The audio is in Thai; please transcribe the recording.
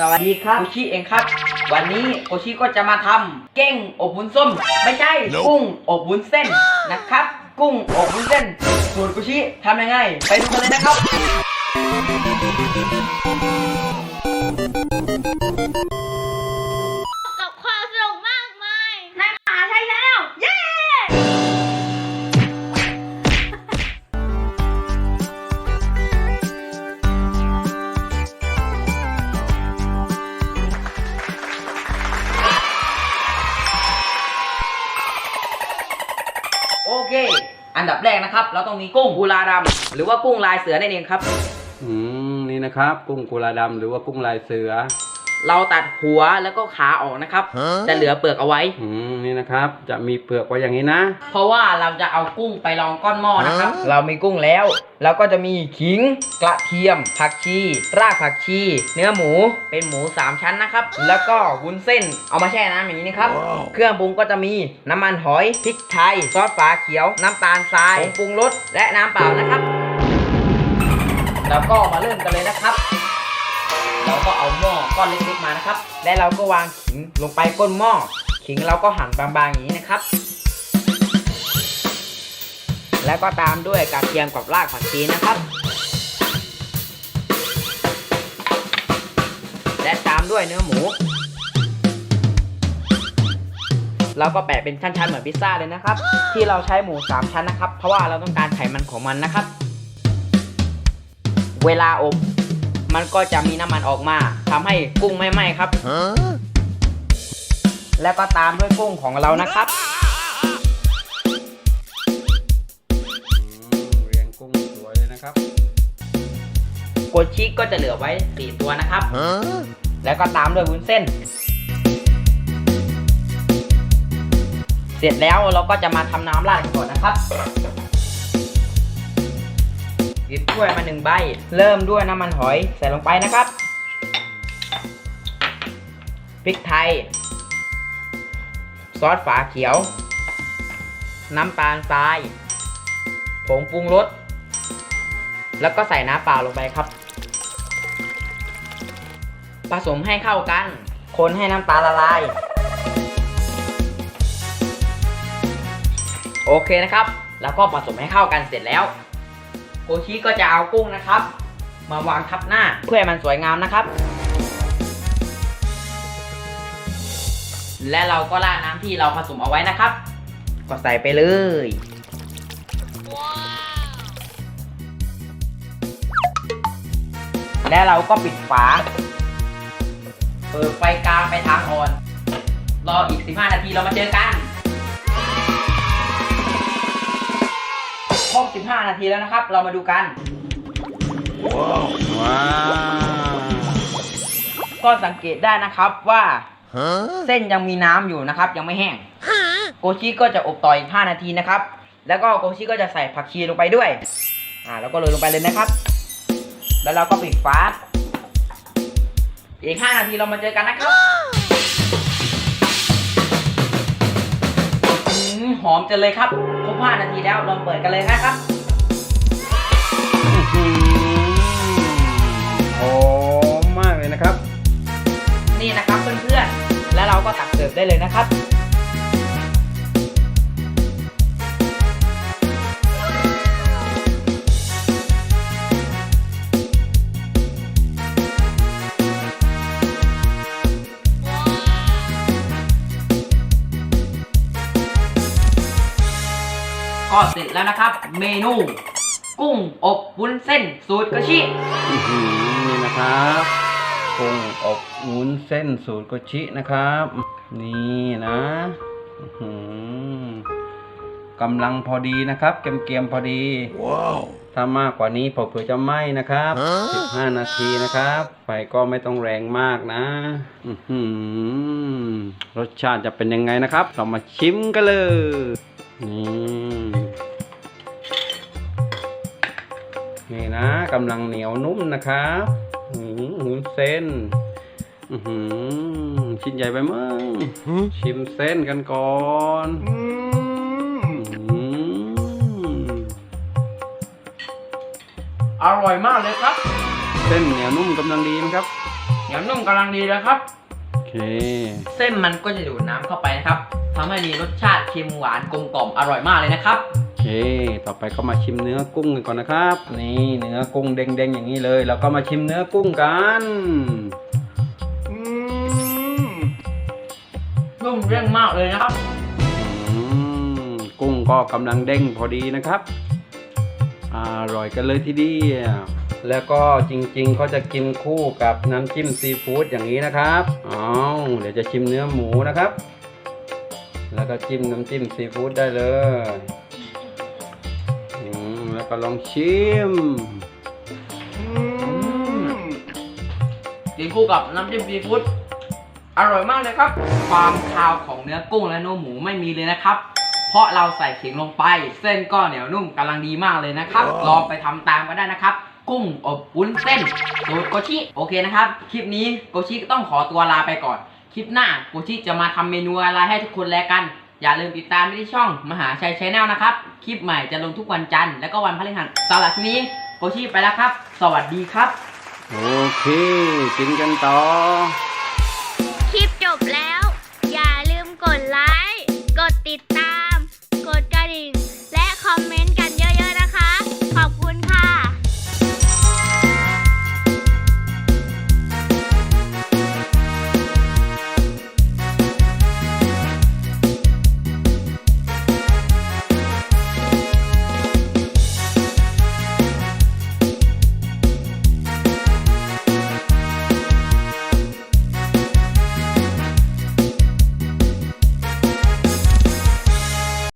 สวัสดีครับโกชิเองครับ วันนี้โกชิก็จะมาทำเก้งอบวุ้นส้ม ไม่ใช่กุ้งอบวุ้นเส้นนะครับ กุ้งอบวุ้นเส้นสูตรโกชิทำยังไง ไปดูกันเลยนะครับกับ อันดับแรกนะครับ เราต้องมีกุ้งกุลาดำหรือว่ากุ้งลายเสือนั่นเองครับ อืมนี่นะครับ กุ้งกุลาดำหรือว่ากุ้งลายเสือ เราตัดหัวแล้วก็ขาออกนะครับจะเหลือเปลือกเอาไว้ อืมนี่นะครับ จะมีเปลือกไว้อย่างนี้นะ เพราะว่าเราจะเอากุ้งไปลองก้อนหม้อนะครับ เรามีกุ้งแล้ว เราก็จะมีขิง กระเทียม ผักชี รากผักชี เนื้อหมู เป็นหมู 3 ชั้นนะครับ แล้วก็วุ้นเส้น เอามาแช่น้ำอย่างนี้นะครับ เครื่องปรุงก็จะมีน้ำมันหอย พริกไทย ซอสฝาเขียว น้ำตาลทรายผงปรุงรส และน้ำเปล่านะครับ แล้วก็มาเริ่มกันเลยนะครับ เราก็เอาหม้อก้อนเล็กๆมานะครับ และเราก็วางขิงลงไปก้นหม้อ ขิงเราก็หั่นบางๆอย่างนี้นะครับ แล้วก็ตามด้วยกระเทียมกับรากผักชีนะครับ และตามด้วยเนื้อหมู เราก็แปะเป็นชั้นๆเหมือนพิซซ่าเลยนะครับ ที่เราใช้หมู 3 ชั้นนะครับ เพราะว่าเราต้องการไขมันของมันนะครับ เวลาอบ มันก็จะมีน้ำมันออกมาทำให้กุ้งไม่ไหม้ครับ แล้วก็ตามด้วยกุ้งของเรานะครับอืมเรียงกุ้งสวยเลยนะครับโกชิก็จะเหลือไว้4ตัวนะครับ แล้วก็ตามด้วยวุ้นเส้น เสร็จแล้วเราก็จะมาทำน้ำราดกันก่อนนะครับห ยิบถ้วยมาหนึ่งใบ เริ่มด้วยน้ำมันหอยใส่ลงไปนะครับพริกไทย ซอสฝาเขียว น้ำตาลทราย ผงปรุงรส แล้วก็ใส่น้ำเปล่าลงไปครับ ผสมให้เข้ากัน คนให้น้ำตาลละลาย โอเคนะครับ แล้วก็ผสมให้เข้ากันเสร็จแล้ว โกชิก็จะเอากุ้งนะครับ มาวางทับหน้าเพื่อให้มันสวยงามนะครับ และเราก็ราดน้ำที่เราผสมเอาไว้นะครับ ก็ใส่ไปเลย และเราก็ปิดฝา เปิดไฟกลางไปทางอ่อน รออีก 15 นาทีเรามาเจอกัน ครบ 15 นาทีแล้วนะครับ เรามาดูกัน ว้าว ก็สังเกตได้นะครับว่าเส้นยังมีน้ำอยู่นะครับ ยังไม่แห้ง โกชิก็จะอบต่ออีก 5 นาทีนะครับ แล้วก็โกชิก็จะใส่ผักชีลงไปด้วย อ่า แล้วก็โรยลงไปเลยนะครับ แล้วเราก็ปิดฝาอีก 5 นาทีเรามาเจอกันนะครับ หอมจังเลยครับครบ5นาทีแล้วลองเปิดกันเลยนะครับอื้อหือหอมมากเลยนะครับ นี่นะครับเพื่อนๆแล้วเราก็ตักเสิร์ฟได้เลยนะครับ ก็เสร็จแล้วนะครับ เมนูกุ้งอบวุ้นเส้นสูตรกระชิอื้อหือนี่นะครับกุ้งอบวุ้นเส้นสูตรโกชินะครับ นี่นะอื้อหือกำลังพอดีนะครับเกรียมๆพอดีถ้ามากกว่านี้เผื่อๆจะไหม้นะครับ15นาทีนะครับ ไฟก็ไม่ต้องแรงมากนะอื้อหือรสชาติจะเป็นยังไงนะครับ เรามาชิมกันเลยนี่ นี่นะกำลังเหนียวนุ่มนะครับหืมหุนเส้นอื้อหือชิ้นใหญ่ไปมั้งชิมเส้นกันก่อนอืมอร่อยมากเลยครับ เส้นเหนียวนุ่มกำลังดีนะครับ เหนียวนุ่มกำลังดีเลยครับโอเค เส้นมันก็จะดูดน้ำเข้าไปนะครับทำให้มีรสชาติเค็มหวานกลมกล่อมอร่อยมากเลยนะครับโอเค ต่อไปก็มาชิมเนื้อกุ้งกันก่อนนะครับ นี่เนื้อกุ้งเด้งๆอย่างนี้เลย แล้วก็มาชิมเนื้อกุ้งกันนุ่มเรื่องมากเลยนะครับอืมกุ้งก็กำลังเด้งพอดีนะครับอร่อยกันเลยทีเดียวแล้วก็จริงๆเขาจะกินคู่กับน้ำจิ้มซีฟู้ดอย่างนี้นะครับอ๋อเดี๋ยวจะชิมเนื้อหมูนะครับ แล้วก็จิ้มน้ำจิ้มซีฟู้ดได้เลยอืมแล้ว ก็ลองชิมกินคู่กับน้ำจิ้มซีฟู้ดอร่อยมากเลยครับ ความคาวของเนื้อกุ้งและเนื้อหมูไม่มีเลยนะครับ เพราะเราใส่ขิงลงไป เส้นก็เหนียวนุ่มกำลังดีมากเลยนะครับ ลองไปทำตามกันได้นะครับ กุ้งอบวุ้นเส้นสูตรโกชิโอเคนะครับ คลิปนี้โกชิก็ต้องขอตัวลาไปก่อน คลิปหน้าโกชิจะมาทำเมนูอะไรให้ทุกคนแลกัน อย่าลืมติดตามไปที่ช่องมหาชัยชแนลนะครับ คลิปใหม่จะลงทุกวันจันทร์และก็วันพฤหัสสำหรับนี้โกชิไปแล้วครับ สวัสดีครับ โอเค กินกันต่อ